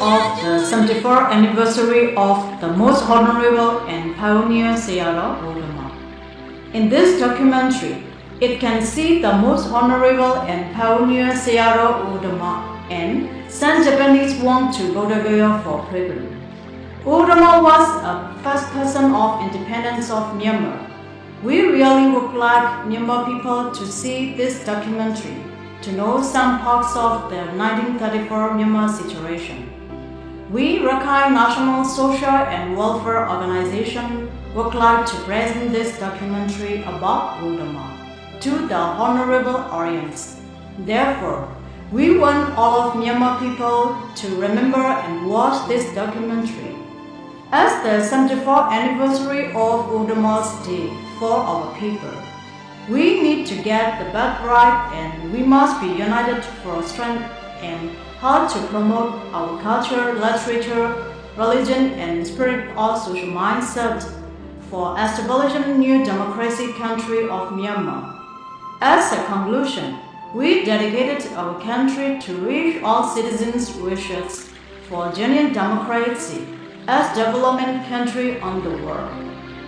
of the 74th anniversary of the most honorable and pioneer Sayadaw Waldemar. In this documentary, it can see the most honorable and pioneer Sayadaw Waldemar and send Japanese Wong to Bodh for pilgrimage. Waldemar was a first person of independence of Myanmar. We really would like Myanmar people to see this documentary to know some parts of the 1934 Myanmar situation. We, Rakhine National Social and Welfare Organization, would like to present this documentary about Waldemar to the honorable audience. Therefore, we want all of Myanmar people to remember and watch this documentary. As the 74th anniversary of Waldemar's Day for our people, we need to get the back right and we must be united for strength and how to promote our culture, literature, religion, and spirit of social mindset for establishing new democracy country of Myanmar. As a conclusion, we dedicated our country to reach all citizens' wishes for genuine democracy as development country on the world.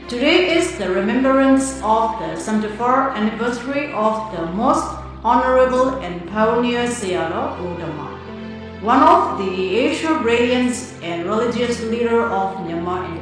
Today is the remembrance of the 74th anniversary of the most honorable and pioneer Sayadaw Waldemar, one of the brilliance and religious leader of Myanmar